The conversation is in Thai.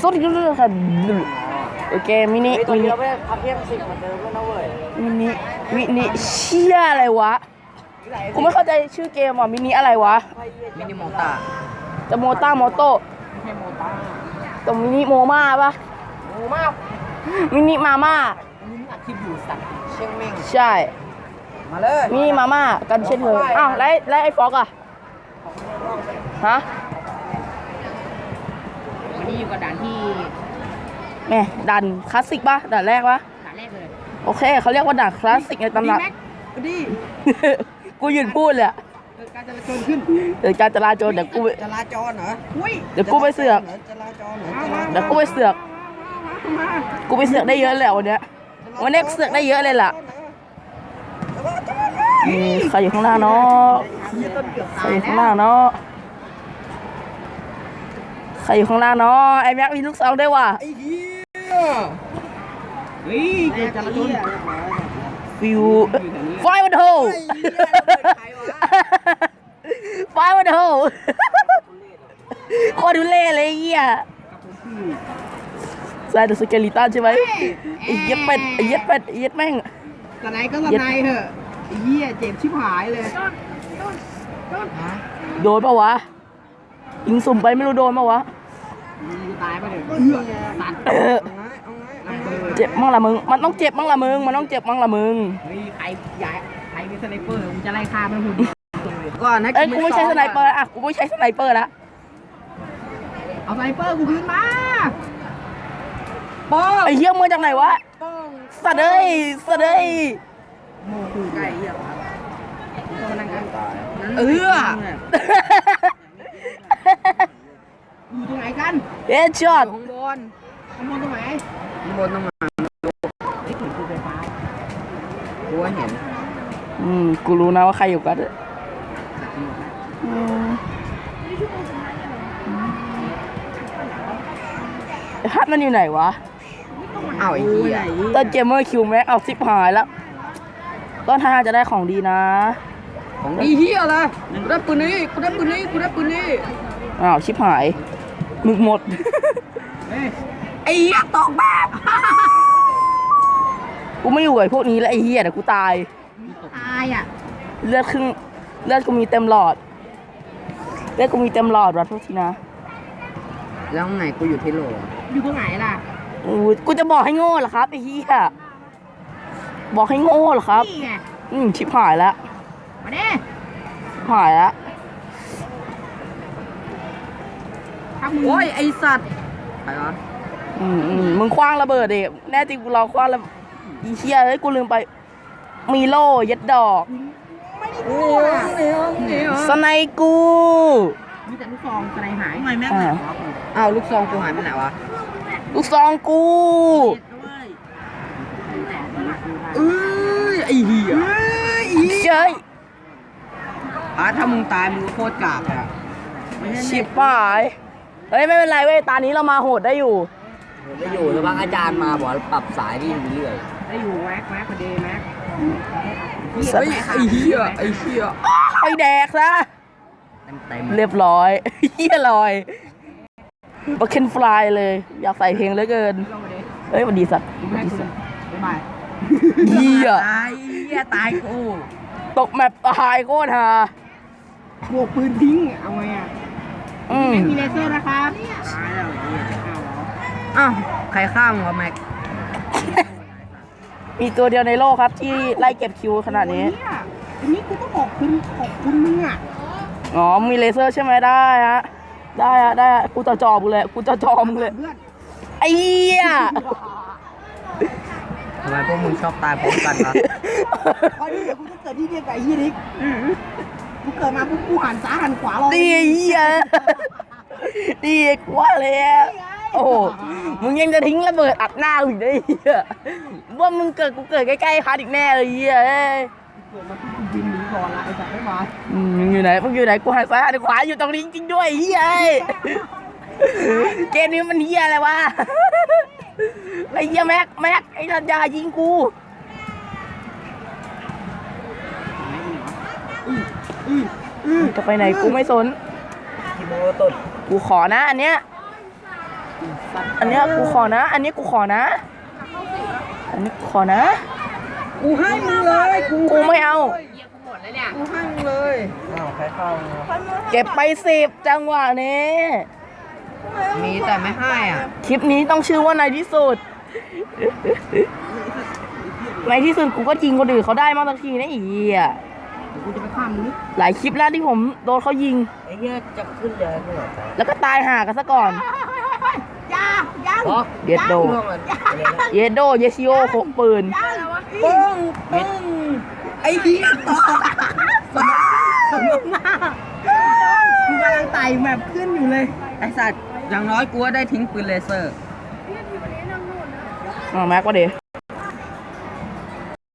สวัสดีทุกท่านโอเคมินิเฮ้ยตัวมินิเดียวไม่ได้พักเที่ยงสิบเหมือนเดิมแล้วนะเว้ยมินิมินิเชี่ยอะไรวะกูไม่เข้าใจชื่อเกมอะมินิอะไรวะมินิโมตาจะโมต้าโมโต้ไม่ใช่โมตาแต่มินิโมมาปะโมมากมินิมาม่ามินิอัดคลิปอยู่สัตว์เชียงเม่งใช่มาเลยมินิมาม่ากันเช่นเคยอ้าวแล้วแล้วไอ้ฟอกอะฮะวันนี้ อยู่กับด่านที่แหม่ดันคลาสสิกปะด่านแรกปะด่านแรกเลยโอเคเขาเรียกว่าด่านคลาสสิกในตำนานแม็กดีกูยืนพูดเลยอะเกิดการจราจรขึ้นเดี๋ยวการจราจรเดี๋ยวกูจราจรเหรออุ้ยเดี๋ยวกูไปเสือกจราจรเหรอจราจรเดี๋ยวกูไปเสือก มา กูไปเสือกได้เยอะเลยอะวันเนี้ยวันนี้เสือกได้เยอะเลยล่ะอืมใครอยู่ข้างหน้าเนาะยี่ต้นเกือบใครตาอยยู่แล้ข้างหน้าวเนาะใครอยู่ข้างหน้าเนาะไอ้แม็กมีลูกซองด้วยว่ะไอ้เหี้ยเฮ้ยเกิดจราจรฟิวไฟมันโถไฟมันโถโคตรดุเล่เลยเหี้ยใส่แต่สเกลิตันใช่ไหมไอ้เหี้ยเป็ดไอ้เหี้ยเป็ดไอ้เหี้ยแม่งสไนก็สไนเถอะไอ้เหี้ยเจ็บชิบหายเลยโดนปะวะยิงสุ่มไปไม่รู้โดนปะวะ ตายไปเลยเอื้อตัดเออเอาไงเอาไงเอาไงเจ็บมั่งละมึง มันต้องเจ็บมั่งละมึง มันต้องเจ็บมั่งละมึง เฮ้ยใครย้ายใครเป็นสไนเปอร์มึงจะไล่ฆ่ามันหุ่นก่อนนะเอ้ยกูไม่ใช้สไนเปอร์อะกูไม่ใช้สไนเปอร์ละเอาสไนเปอร์กูคืนมาป้องไอ้เหี้ยมือจากไหนวะป้องสัตว์เอ้ยสัตว์เอ้ยโมกูไก่เหี้ยมึงต้องมานั่งกันเออ อยู่ตรงไหนกันเอ็ดช็อตข้างบนข้างบนตรงไหนข้างบนต้องมาไอ้ยถึงกูไฟฟ้ากูว่าเห็น อืม กูรู้นะว่าใครอยู่กันอืมไอ้ฮัทมันอยู่ไหนวะอ้าวไอ้เหี้ยต้นเกมเมอร์คิวแม็กเอาซิปหายแล้ว ต้นท่าจะได้ของดีนะ ของดีเหี้ยอะไรกูได้ปืนนี้ กูได้ปืนนี้ กูได้ปืนนี้ อ้าวชิปหาย มึกหมดเฮ้ยไอ้เหี้ยตกแบบกูไม่อยู่กับไอ้พวกนี้แล้วไอ้เหี้ยเดี๋ยวกูตาย ตายอะเลือดครึ่งเลือดกูมีเต็มหลอด เลือดกูมีเต็มหลอดวัดทุกทีนะแล้วไงกูอยู่ที่โหลอยู่ตรงไหนล่ะอู้กูจะบอกให้โง่เหรอครับไอ้เหี้ยบอกให้โง่เหรอครับ นี่ไงอืมชิบหายแล้วมาเด้ชิบหายแล้ว ถ้ามึงโอ้ยไอสัตว์ไปวะอืมอืมมึงคว้างระเบิดดิแน่จริงกูรอคว้างระอีเหี้ยเอ้ยกูลืมไป มีโล่ยัดดอกโอ้ยเนี่ยเนี่ยสไนกู มีแต่ลูกซองสไนหายทำไมแม่งอ่าอ้าวลูกซองกูหายไปไหนวะลูกซองกูเอ้ยไอ้เหี้ยเจ้ยอะถ้ามึงตายมึงก็โคตรกากเลยอะชิบหาย เฮ้ยไม่เป็นไรเว้ยตอนนี้เรามาโหดได้อยู่ไม่อยู่แล้วบางอาจารย์มาบอกปรับสายนี่เรื่อยได้อยู่แม็กแม็กพอดีแม็กสัเฮ้ตว์ยไอ้เหี้ยไอ้เหี้ยไอแดกซะเต็มเต็มเรียบร้อยเฮียลอยบัคเคนฟลายเลย อยากใส่เพลงเหลือเกินลงมาดิเฮ้ยสวันดีสัตว์ดูให้คุณบ๊ายบายเฮียตายเหี้ยตายกูตกแมปตายโคตรฮาบวกปืนทิ้งเอาไงอะ อืมแม็กมีเลเซอร์นะครับตายแล้วไอ้เหี้ยอ้าวเหรออ้าวใครข้ามวะแม็ก มีตัวเดียวในโลกครับ ที่ไล่เก็บคิวขนาดนี้โอ้ยเยอันนี้กูต้องขอบคุณขอบคุณมึงอะอ๋อ มีเลเซอร์ใช่ไหมได้ฮะ ได้ฮะ ได้ฮะ กูจะจอมึงเลย กูจะจอมึงเลย เพื่อนไอ้เหี้ยทำไมพวกมึงชอบตายพร้อมกันวะ พอดีเดี๋ยวกูจะเกิดที่เดียวกับไอ้เหี้ยนิก กูเกิดมาปุ๊บกูหันซ้ายหันขวารอนี่ไอ้เหี้ยนี่กว่าเลยอะโอ้โหมึงยังจะทิ้งระเบิดอัดหน้ากูอีกได้เหี้ยว่ามึงเกิดกูเกิดใกล้ๆคัดอีกแน่เลยเหี้ยเอ้ยเกิดมาปุ๊บกูบินหนีก่อนละไอ้สัตว์ไม่มาอืมมึงอยู่ไหนมึงอยู่ไหนกูหันซ้ายหันขวาอยู่ตรงนี้จริงๆด้วยเหี้ยเอ้ยเกมนี้มันเหี้ยอะไรวะไอ้เหี้ยแม็กแม็กไอ้ทันยายิงกู จะไปไหนกูไม่สนคิโมโตะกูขอนะ อันเนี้ยไสัตว์อันเนี้ยกูขอนะ อันนี้กูขอนะ อันนี้กูขอนะ กูให้มึงเลยกูกูไม่เอา กูให้มึงเลยเก็บไปสิบจังหวะนี้ มีแต่ไม่ให้อะคลิปนี้ต้องชื่อว่าในที่สุด ในที่สุดกูก็ยิงคนอื่นเขาได้มางสักทีนะอีอะเดี๋ยว กูจะไปฆ่ามึงนี่หลายคลิปแล้วที่ผมโดนเขายิง ไอ้เหี้ยจะขึ้นเลยไม่หรอแล้วก็ตายห่ากันซะก่อนยายังอ๋อเยดโดเยดโดเยชิโอโคปืน ปึ้งปึ้งไอ้เหี้ยต่อสมสมหน้ากูกำลังไต่แมปขึ้นอยู่เลย ไอสัตว์อย่างน้อยกูก็ได้ทิ้งปืนเลเซอร์อ๋อแม็กว่าเด